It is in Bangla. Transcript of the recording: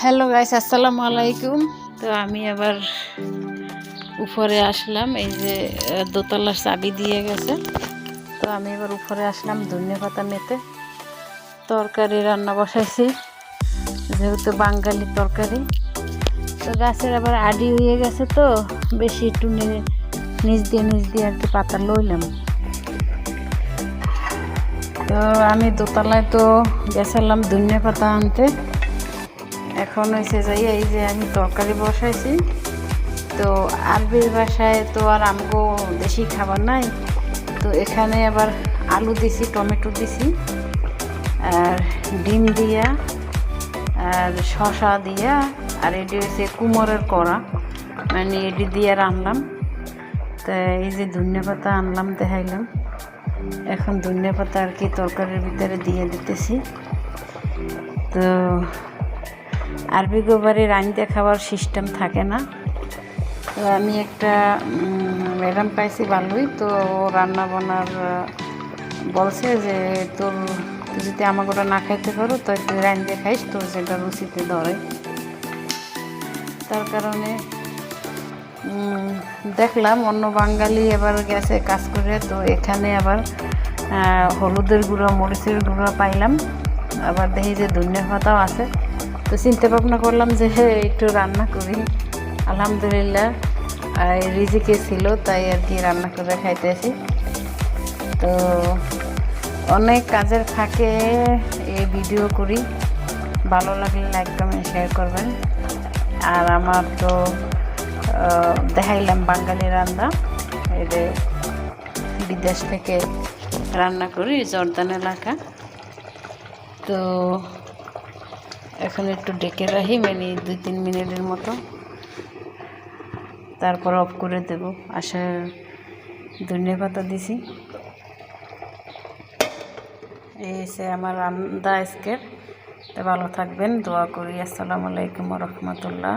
হ্যালো গাইস আসসালামু আলাইকুম। তো আমি আবার উপরে আসলাম, এই যে দোতলার চাবি দিয়ে গেছে। তো আমি এবার উপরে আসলাম ধনিয়া পাতা নিতে তরকারি রান্না বসাইছি, যেহেতু বাঙালি তরকারি। তো গাছের আবার আডি হয়ে গেছে তো, বেশি একটু নিচ দিয়ে নিচ দিয়ে আর কি পাতা লইলাম। তো আমি দোতলায় তো গেছিলাম ধনিয়া পাতা আনতে। এখন হয়েছে যাই এই যে আমি তরকারি বসাইছি, তো আরবির বাসায় তো আর আমগো দেশি খাবার নাই, তো এখানে আবার আলু দিছি, টমেটো দিছি, আর ডিম দিয়া, আর শশা দিয়া, আর এটি হচ্ছে কুমোরের কড়া মানে এটি দিয়ে রান্নাম তো এই যে ধনিয়া পাতা আনলাম, দেখাইলাম, এখন ধনিয়া পাতা আর কি তরকারির ভিতরে দিয়ে দিতেছি, তো আরবি গোবারে রাঁধতে খাওয়ার সিস্টেম থাকে না। তো আমি একটা ম্যাডাম পাইছি ভালোই তো রান্না বান্নার বলছে যে, তোর যদি আমাকে ওটা না খাইতে পারো তো তুই রাঁধতে খাইস, তোর যেটা রুচিতে ধরে। তার কারণে দেখলাম অন্য বাঙালি এবার গেছে কাজ করে, তো এখানে আবার হলুদের গুঁড়ো, মরিচের গুঁড়ো পাইলাম। আবার দেখি যে ধনিয়া পাতাও আছে। তো চিন্তা ভাবনা করলাম যে একটু রান্না করি। আলহামদুলিল্লাহ আর রিজিকে ছিল, তাই আর কি রান্না করে খাইতেছি। তো অনেক কাজের ফাঁকে এই ভিডিও করি। ভালো লাগলে লাইক কমেন্ট শেয়ার করবেন। আর আমার তো দেখাইলাম বাঙালি রান্না। এটা বিদেশ থেকে রান্না করি, জর্দান এলাকা। তো এখন একটু ডেকে রাখি মানে দুই তিন মিনিটের মতো। তারপর অফ করে দেব। আশা, ধনিয়া পাতা দিছি। এই সে আমার রান্দা আজকের। ভালো থাকবেন, দোয়া করি। আসসালামু আলাইকুম রহমতুল্লাহ।